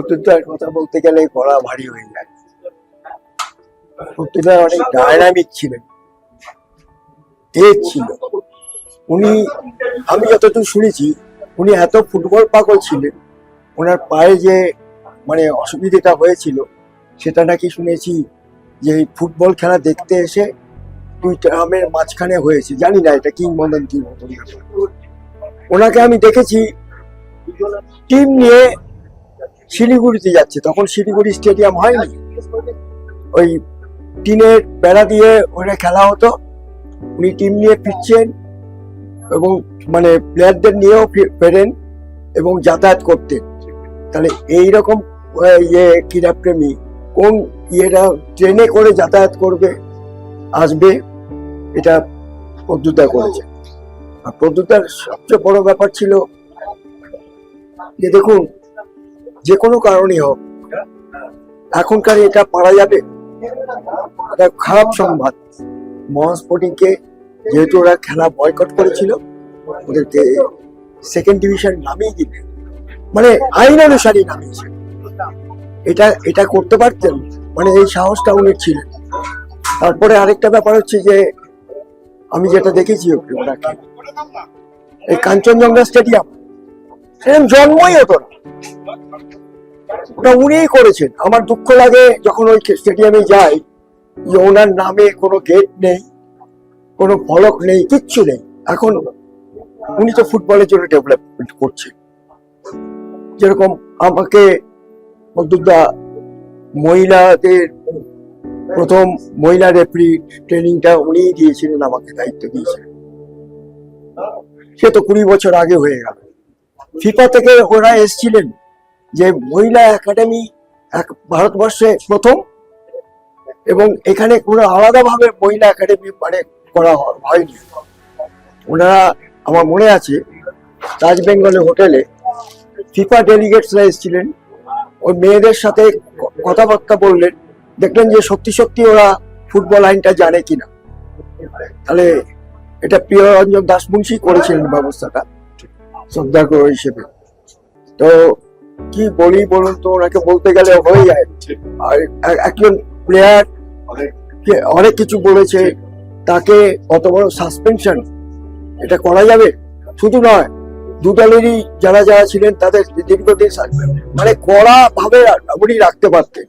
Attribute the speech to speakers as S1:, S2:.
S1: প্রত্যুত্তর কথা বলতে গেলে পড়া ভারী হয়ে যায়। অনেক ডায়নামিক ছিলেন। তেজ ছিল। উনি, আমি যতটুকু শুনেছি, উনি এত ফুটবল পাগল ছিলেন, ওনার পায়ে যে মানে অসুবিধাটা হয়েছিল, সেটা নাকি শুনেছি যে ফুটবল খেলা দেখতে এসে দুই ট্রামের মাঝখানে হয়েছে। জানি না, এটা কিংবদন্তির মতো ওনাকে আমি দেখেছি, টিম নিয়ে শিলিগুড়িতে যাচ্ছে। তখন শিলিগুড়ি স্টেডিয়াম হয়নি। ওই টিনের বেড়া দিয়ে ওখানে খেলা হতো। উনি টিম নিয়ে ফিরছেন এবং মানে প্লেয়ারদের নিয়েও ফেরেন এবং যাতায়াত করতেন। তাহলে এইরকম ইয়ে ক্রীড়াপ্রেমী কোন ইয়েটা ট্রেনে করে যাতায়াত করবে, আসবে, এটা পদ্মতা করেছে। আর প্রদ্যুতার সবচেয়ে বড় ব্যাপার ছিল যে দেখুন যে কোনো কারণেই হোক, এখনকার এটা পারা যাবে। এটা খারাপ সংবাদ। মহাস্পোর্টিংকে যেহেতু ওরা খেলা বয়কট করেছিল, ওদেরকে সেকেন্ড ডিভিশন নামিয়ে দিলে মানে আইন অনুসারী নামিয়েছে। এটা এটা করতে পারতেন মানে এই সাহসটা উনি ছিলেন। তারপরে আরেকটা ব্যাপার হচ্ছে যে, আমি যেটা দেখেছি ওনাকে। এই কাঞ্চনজঙ্ঘা স্টেডিয়াম। জন্মই হতো না। ওটা উনিই করেছেন। আমার দুঃখ লাগে যখন ওই স্টেডিয়ামে যাই, যে ওনার নামে কোনো গেট নেই, কোনো ফলক নেই, কিচ্ছু নেই। এখন উনি তো ফুটবলের জন্য ডেভেলপমেন্ট করছেন। যেরকম আমাকে মধ্যদা মহিলাদের, প্রথম মহিলা রেফারি ট্রেনিংটা উনিই দিয়েছিলেন, আমাকে দায়িত্ব দিয়েছিলেন। সে তো কুড়ি বছর আগে হয়ে গেল। ফিফা থেকে ওরা এসছিলেন। যে মহিলা একাডেমি এক ভারতবর্ষে প্রথম এবং এখানে কোনো আলাদাভাবে মহিলা একাডেমি মানে করা হয়নি। ওনারা, আমার মনে আছে তাজ বেঙ্গলে হোটেলে ফিফা ডেলিগেটসরা এসেছিলেন। ওই মেয়েদের সাথে কথাবার্তা বললেন। দেখলেন যে সত্যি সত্যি ওরা ফুটবল আইনটা জানে কিনা। তাহলে এটা প্রিয় রঞ্জন দাসমুন্সি করেছিলেন ব্যবস্থাটা শ্রদ্ধাগ্রহ হিসেবে। তো কি বলি বলুন তো? ওনাকে বলতে গেলে হয়ে যায়। আর একজন প্লেয়ার অনেক কিছু বলেছে। তাকে অত বড় সাসপেনশন এটা করা যাবে? শুধু নয়, দু দলেরই যারা যারা ছিলেন, তাদের দীর্ঘদিন। মানে কড়া ভাবে রাখতে পারতেন।